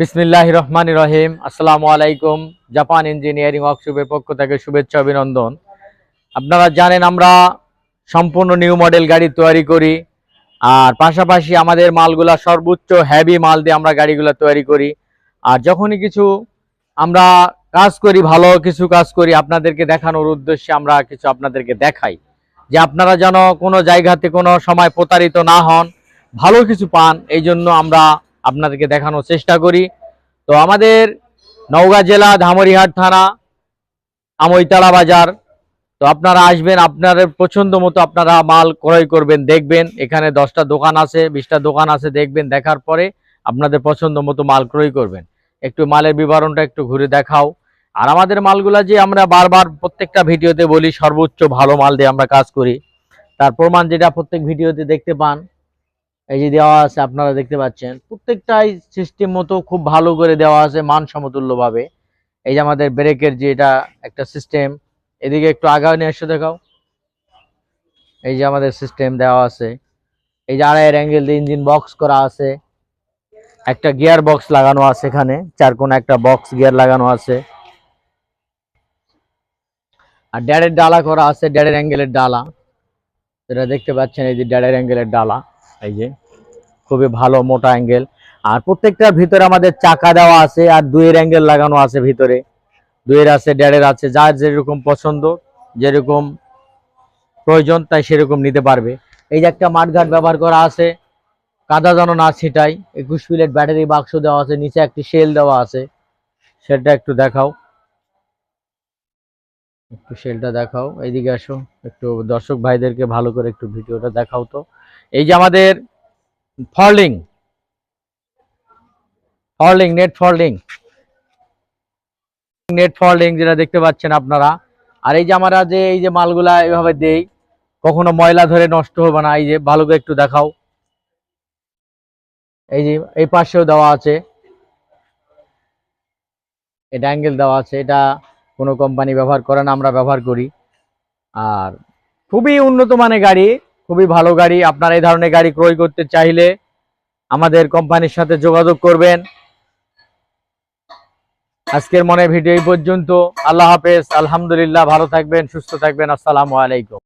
বিসমিল্লাহ রহমান রহিম। আসসালামু আলাইকুম, জাপান ইঞ্জিনিয়ারিং ওয়ার্কশপের পক্ষ থেকে শুভেচ্ছা, অভিনন্দন। আপনারা জানেন আমরা সম্পূর্ণ নিউ মডেল গাড়ি তৈরি করি, আর পাশাপাশি আমাদের মালগুলা সর্বোচ্চ হেভি মাল দিয়ে আমরা গাড়িগুলো তৈরি করি। আর যখনই কিছু আমরা কাজ করি, ভালো কিছু কাজ করি, আপনাদেরকে দেখানোর উদ্দেশ্যে আমরা কিছু আপনাদেরকে দেখাই। যে আপনারা যেন কোনো জায়গাতে কোনো সময় প্রতারিত না হন, ভালো কিছু পান, এই জন্য আমরা আপনাদেরকে দেখানোর চেষ্টা করি। তো আমাদের নওগাঁ জেলা ধামরিহাট থানা, আমইতলা বাজার। তো আপনারা আসবেন, আপনাদের পছন্দ মতো আপনারা মাল ক্রয় করবেন, দেখবেন। এখানে দশটা দোকান আছে, বিশটা দোকান আছে, দেখবেন, দেখার পরে আপনাদের পছন্দ মতো মাল ক্রয় করবেন। একটু মালের বিবরণটা একটু ঘুরে দেখাও। আর আমাদের মালগুলা যে আমরা বারবার প্রত্যেকটা ভিডিওতে বলি, সর্বোচ্চ ভালো মাল দিয়ে আমরা কাজ করি। তার প্রমাণ যেটা প্রত্যেক ভিডিওতে দেখতে পান এই যে দেওয়া আছে, আপনারা দেখতে পাচ্ছেন, প্রত্যেকটাই সিস্টেম মতো খুব ভালো করে দেওয়া আছে মান সমতুল্য ভাবে এই যে আমাদের ব্রেকের যে এটা একটা সিস্টেম এদিকে একটু আগাও নিয়ে এসে দেখাও। এই যে আমাদের সিস্টেম দেওয়া আছে। এই যে আড়াইয়ের অ্যাঙ্গেল দিয়ে ইঞ্জিন বক্স করা আছে। একটা গিয়ার বক্স লাগানো আছে এখানে, চার কোন একটা বক্স গিয়ার লাগানো আছে। আর ড্যাডের ডালা করা আছে ড্যাডের অ্যাঙ্গেলের ডালা। যেটা দেখতে পাচ্ছেন, এই যে ড্যাডের অ্যাঙ্গেলের ডালা। এই যে খুবই ভালো মোটা অ্যাঙ্গেল আর প্রত্যেকটার ভিতরে আমাদের চাকা দেওয়া আছে আর দুইয়ের অ্যাঙ্গেল লাগানো আছে ভিতরে। দুইয়ের আছে ড্যাডের আছে, যার যেরকম পছন্দ, যেরকম প্রয়োজন, তাই সেরকম নিতে পারবে। এই যে একটা মাঠঘাট ব্যবহার করা আছে, কাদা যেন না ছিটাই একুশ প্লেট ব্যাটারি বাক্স দেওয়া আছে, নিচে একটি সেল দেওয়া আছে। সেটা একটু দেখাও। একটু সেলটা দেখাও, এইদিকে আসো। একটু দর্শক ভাইদেরকে ভালো করে একটু ভিডিওটা দেখাও তো। এই যে আমাদের ফর্লিং ফর্লিং নেট ফর্লিং নেট ফর্লিং যেটা দেখতে পাচ্ছেন আপনারা। আর এই যে আমরা যে, এই যে মালগুলা এভাবে দেই, কখনো ময়লা ধরে নষ্ট হবে না। এই যে ভালো করে একটু দেখাও। এই যে, এই পাশেও দেওয়া আছে। এটা অ্যাঙ্গেল দেওয়া আছে। এটা কোনো কোম্পানি ব্যবহার করে না, আমরা ব্যবহার করি। আর খুবই উন্নত মানের গাড়ি। খুবই ভালো গাড়ি, আপনারা এই ধরনের গাড়ি ক্রয় করতে চাইলে আমাদের কোম্পানির সাথে যোগাযোগ করবেন। আজকের মনে ভিডিও এই পর্যন্ত। আল্লাহ হাফেজ, আলহামদুলিল্লাহ, ভালো থাকবেন, সুস্থ থাকবেন, আসসালামু আলাইকুম।